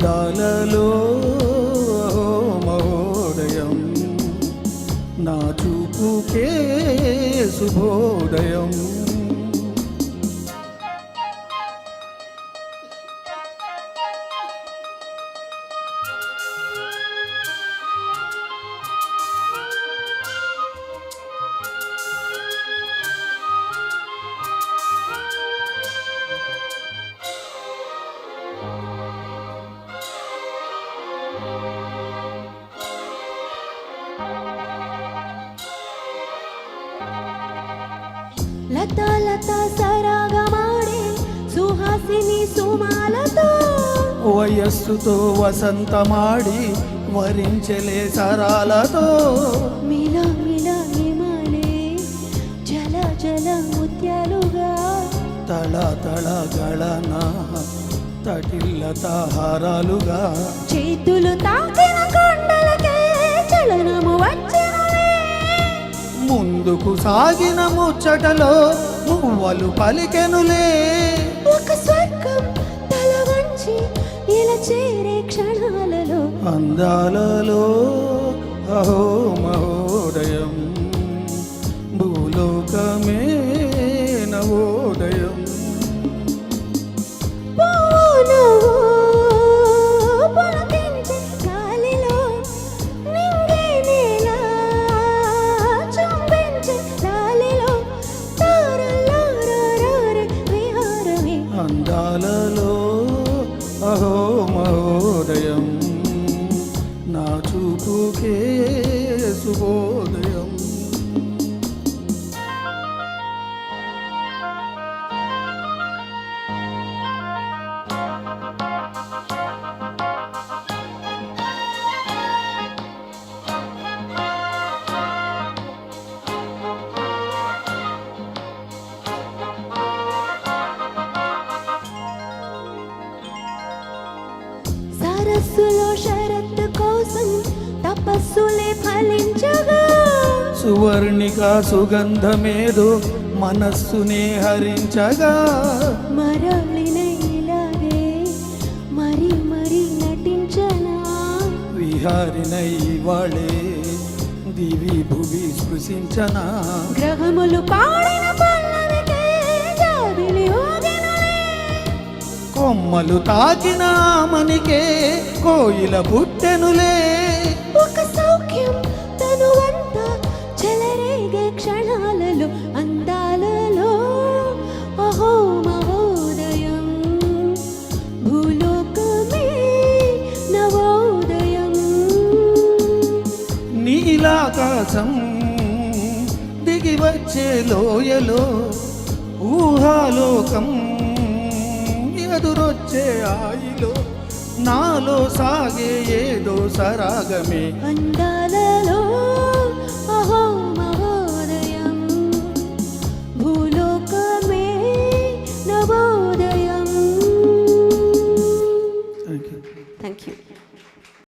అందాలలో మహోదయం. నా చూపుకే శుభోదయం. లత లత సరాగమాడే సుహాసిని సుమాలతో వయస్సుతో వసంతమాడి వరించలే సరాలతో. మిల మిల హిమలే జల జల ముత్యాలుగా. తళ తళ గళన తటిల్లత హారాలుగా చేతులు తాకిన కొండలకే చలనము వచ్చెనులే ముందుకు సాగిన ముచ్చటలో మువ్వలు పలికెనులే. ఒక స్వర్గం తల వంచి ఇలా చేరే క్షణాలలో. అందాలలో అహో మహోదయం అందాలలో అహో సువర్ణిక సుగంధమేదో మనస్సునే హరించగా. ఇలాగే మరి మరి నటించనా. విహారినై వాళ్ళే దివి భువి స్పృశించనా. గ్రహములు పాడిన కొమ్మలు తాకిన మనికే కోయిల పుట్టెనులే. ఆకాశం దిగి వచ్చే లోయలో ఊహాలోకం ఎదురొచ్చే ఆయిలో నాలో సాగే ఏదో సరాగమే. అందాలలో అహో